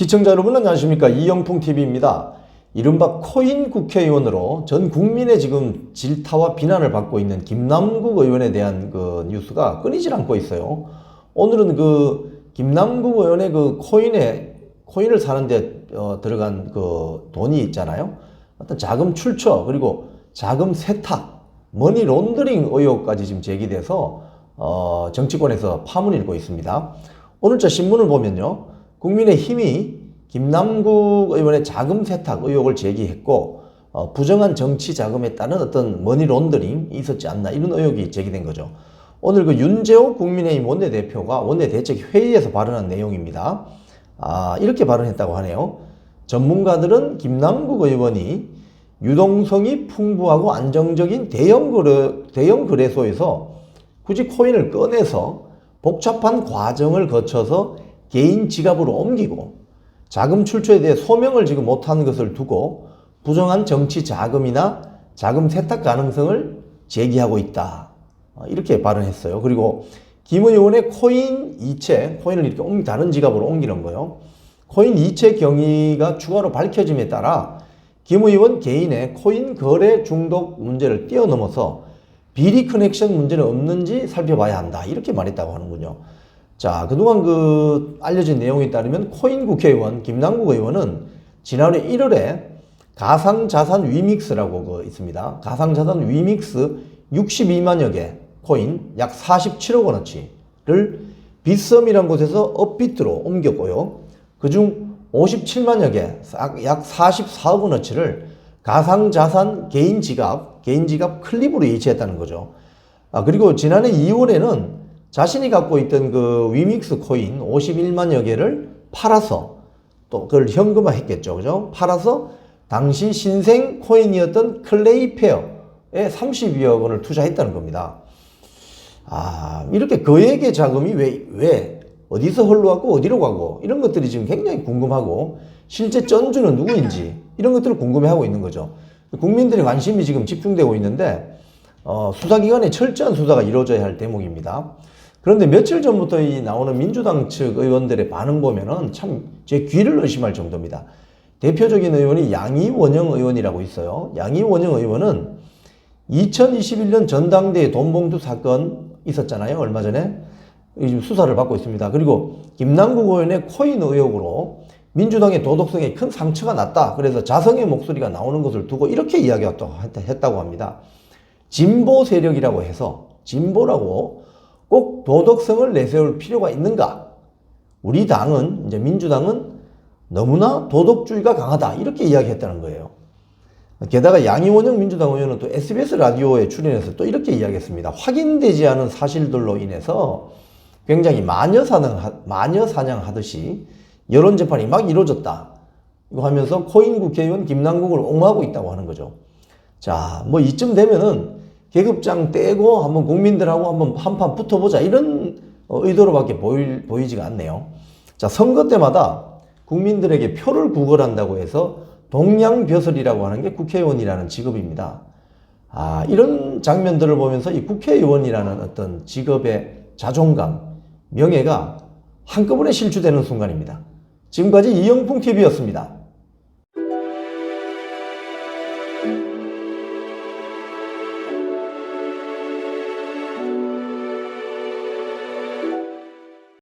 시청자 여러분 안녕하십니까 이영풍TV입니다. 이른바 코인 국회의원으로 전 국민의 지금 질타와 비난을 받고 있는 김남국 의원에 대한 그 뉴스가 끊이질 않고 있어요. 오늘은 그 김남국 의원의 그 코인에 코인을 사는데 어, 들어간 그 돈이 있잖아요. 어떤 자금 출처 그리고 자금 세탁, 머니 론더링 의혹까지 지금 제기돼서 어, 정치권에서 파문이 일고 있습니다. 오늘자 신문을 보면요. 국민의힘이 김남국 의원의 자금 세탁 의혹을 제기했고 어, 부정한 정치 자금에 따른 어떤 머니 론더링이 있었지 않나 이런 의혹이 제기된 거죠. 오늘 그 윤재호 국민의힘 원내대표가 원내대책 회의에서 발언한 내용입니다. 아, 이렇게 발언했다고 하네요. 전문가들은 김남국 의원이 유동성이 풍부하고 안정적인 대형 거래, 대형 거래소에서 굳이 코인을 꺼내서 복잡한 과정을 거쳐서 개인 지갑으로 옮기고 자금 출처에 대해 소명을 지금 못하는 것을 두고 부정한 정치 자금이나 자금 세탁 가능성을 제기하고 있다. 어, 이렇게 발언했어요. 그리고 김 의원의 코인 이체, 코인을 이렇게 옮기, 다른 지갑으로 옮기는 거요. 코인 이체 경위가 추가로 밝혀짐에 따라 김 의원 개인의 코인 거래 중독 문제를 뛰어넘어서 비리 커넥션 문제는 없는지 살펴봐야 한다. 이렇게 말했다고 하는군요. 자, 그동안 그 알려진 내용에 따르면 코인 국회의원 김남국 의원은 지난해 1월에 가상자산 위믹스라고 그 있습니다. 가상자산 위믹스 62만여 개 코인 약 47억 원어치를 빗썸이란 곳에서 업비트로 옮겼고요. 그중 57만여 개, 약 44억 원어치를 가상자산 개인 지갑, 개인 지갑 클립으로 이체했다는 거죠. 아, 그리고 지난해 2월에는 자신이 갖고 있던 그 위믹스 코인 51만여 개를 팔아서 또 그걸 현금화 했겠죠. 그죠? 팔아서 당시 신생 코인이었던 클레이페어에 32억 원을 투자했다는 겁니다. 아, 이렇게 거액의 자금이 왜, 왜, 어디서 흘러왔고 어디로 가고 이런 것들이 지금 굉장히 궁금하고 실제 쩐주는 누구인지 이런 것들을 궁금해하고 있는 거죠. 국민들의 관심이 지금 집중되고 있는데 어, 수사기관의 철저한 수사가 이루어져야 할 대목입니다. 그런데 며칠 전부터 이 나오는 민주당 측 의원들의 반응 보면은 참 제 귀를 의심할 정도입니다. 대표적인 의원이 양이원영 의원이라고 있어요. 양이원영 의원은 2021년 전당대회 돈봉투 사건 있었잖아요. 얼마 전에. 수사를 받고 있습니다. 그리고 김남국 의원의 코인 의혹으로 민주당의 도덕성에 큰 상처가 났다. 그래서 자성의 목소리가 나오는 것을 두고 이렇게 이야기했다고 합니다. 진보 세력이라고 해서 진보라고 꼭 도덕성을 내세울 필요가 있는가? 우리 당은 이제 민주당은 너무나 도덕주의가 강하다 이렇게 이야기했다는 거예요. 게다가 양이원영 민주당 의원은 또 SBS 라디오에 출연해서 또 이렇게 이야기했습니다. 확인되지 않은 사실들로 인해서 굉장히 마녀 사냥 마녀 사냥하듯이 여론 재판이 막 이루어졌다. 이거 하면서 코인 국회의원 김남국을 옹호하고 있다고 하는 거죠. 자, 뭐 이쯤 되면은 계급장 떼고 한번 국민들하고 한번 한판 붙어보자 이런 어, 의도로밖에 보일, 보이지가 않네요. 자, 선거 때마다 국민들에게 표를 구걸한다고 해서 동양벼슬이라고 하는 게 국회의원이라는 직업입니다. 아, 이런 장면들을 보면서 이 국회의원이라는 어떤 직업의 자존감, 명예가 한꺼번에 실추되는 순간입니다. 지금까지 이영풍 TV였습니다.